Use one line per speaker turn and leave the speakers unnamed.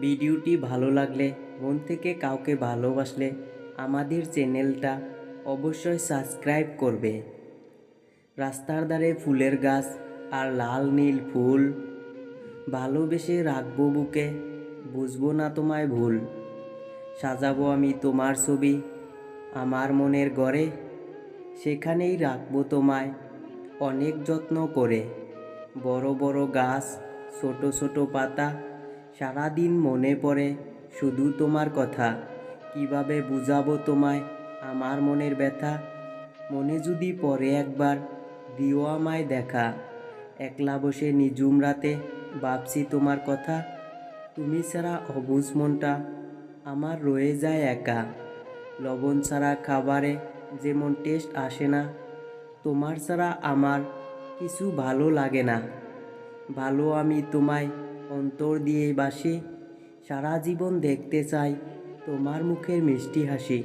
ভিডিওটি ভালো লাগলে, মন থেকে কাউকে ভালোবাসলে আমাদের চ্যানেলটা অবশ্যই সাবস্ক্রাইব করবে। রাস্তার ধারে ফুলের গাছ আর লাল নীল ফুল। ভালোবেসে রাখব বুকে, বুঝব না তোমায় ভুল। সাজাবো আমি তোমার ছবি, আমার মনের গড়ে। সেখানেই রাখব তোমায় অনেক যত্ন করে। বড় বড় গাছ, ছোট ছোট পাতা সারাদিন মনে পড়ে শুধু তোমার কথা। কীভাবে বুঝাবো তোমায়? আমার মনের ব্যথা। মনে যদি পড়ে একবার, দিও আমায় দেখা। একলা বসে নিঝুম রাতে ভাবছি তোমার কথা। তুমি ছাড়া অবুঝ মনটা আমার রয়ে যায় একা। লবণ ছাড়া খাবারে যেমন টেস্ট আসে না, তোমার ছাড়া আমার কিছু ভালো লাগে না। ভালো আমি তোমায় অন্তর দিয়ে বাসি। সারা জীবন দেখতে চাই তোমার মুখের মিষ্টি হাসি।